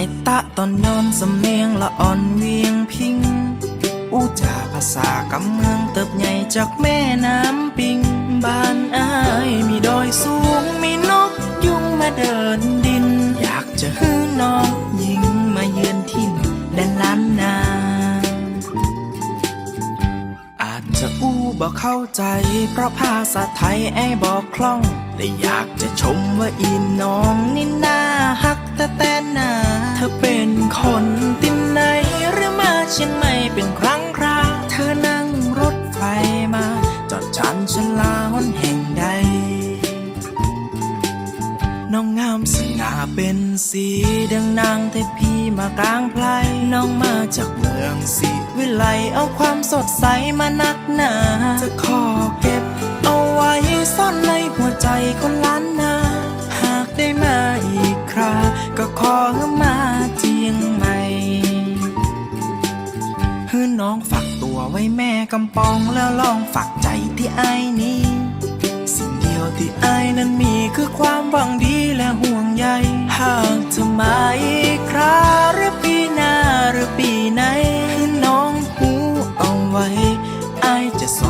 ไอตะตอนนอนสำเนียงละอ่อนเวียงพิง อู้จาภาษากำเมืองเติบใหญ่จากแม่น้ำปิง บ้านอ้ายมีดอยสูงมีนกยุงมาเดินดิน อยากจะฮื้อน้องหญิงมาเยือนถิ่นแดนล้านนา อาจจะอู้บอกเข้าใจ เพราะภาษาไทยไอ้บอกคล่อง แต่อยากจะชมว่าอีน้องนี่น่าฮักแต่แต่นา คนตินไหนหรือมาเชียงใหม่เป็นครั้งคราเธอนั่งรถไฟมา จอดชันชนลาหนแห่งใด น้องงามสง่าเป็นสีดังนางเทพีมากลางไพลน้องมาจากเมืองสีวิไลเอาความสดใสมานักหนาจะขอเก็บเอาไว้ซ่อนในหัวใจคนล้านนา หากได้มาอีกครา ก็ขอมา ยงใหม่ฮือน้องฝากตัวไว้แม่กำปองแล้วลองฝากใจที่ไอ้นี้ สิ่งเดียวที่ไอ้นั้นมีคือความหวังดีและห่วงใยหากจะมาอีกคราหรือปีหน้าหรือปีไหนให้น้องหูเอาไว้ไอ้จะสอน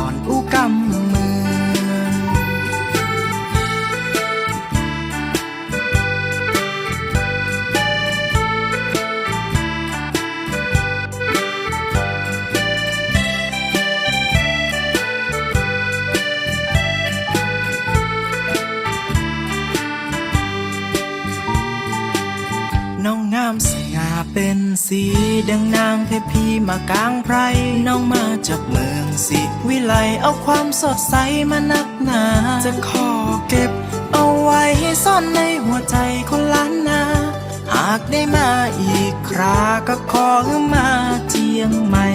เป็นสีดังนางเทพีมากลางไพรน้องมาจากเมืองสิวิไลเอาความสดใสมานักหนา จะขอเก็บเอาไว้ซ่อนในหัวใจคนล้านนา หากได้มาอีกคราก็ขอมาเชียงใหม่